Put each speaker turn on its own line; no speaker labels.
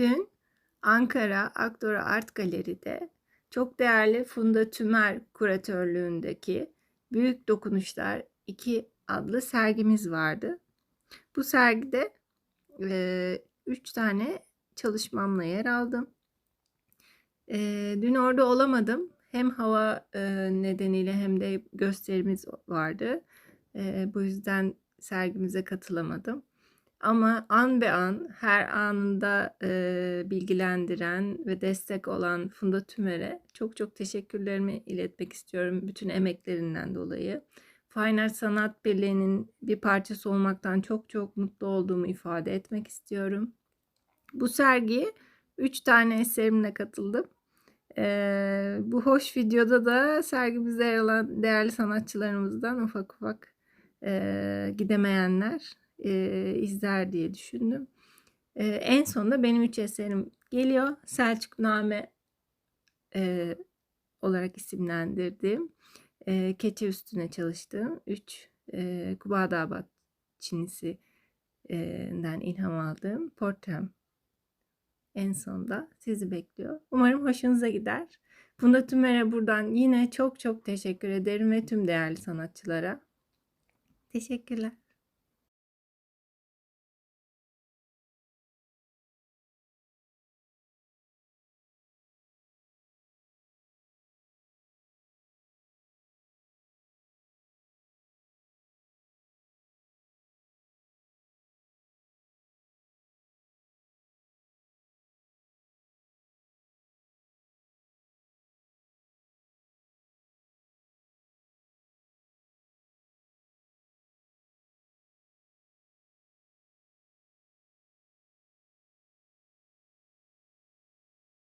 Dün Ankara Aktora Art Galeri'de çok değerli Funda Tümer kuratörlüğündeki Büyük Dokunuşlar 2 adlı sergimiz vardı. Bu sergide 3 tane çalışmamla yer aldım. E, dün orada olamadım. Hem hava e, nedeniyle hem de gösterimiz vardı. E, bu yüzden sergimize katılamadım. Ama an be an, her anında e, bilgilendiren ve destek olan Funda Tümer'e çok çok teşekkürlerimi iletmek istiyorum bütün emeklerinden dolayı. Fine Art Sanat Birliği'nin bir parçası olmaktan çok çok mutlu olduğumu ifade etmek istiyorum. Bu sergiye 3 tane eserimle katıldım. Ee, bu hoş videoda da sergimizde yer alan değerli sanatçılarımızdan ufak ufak e, gidemeyenler e, izler diye düşündüm. E, en sonunda benim üç eserim geliyor. Selçukname e, olarak isimlendirdiğim e, keçe üstüne çalıştığım üç e, Kubadabat Çinisi'den ilham aldığım portrem en sonda sizi bekliyor. Umarım hoşunuza gider. Funda Tümer'e buradan yine çok çok teşekkür ederim ve tüm değerli sanatçılara. Teşekkürler.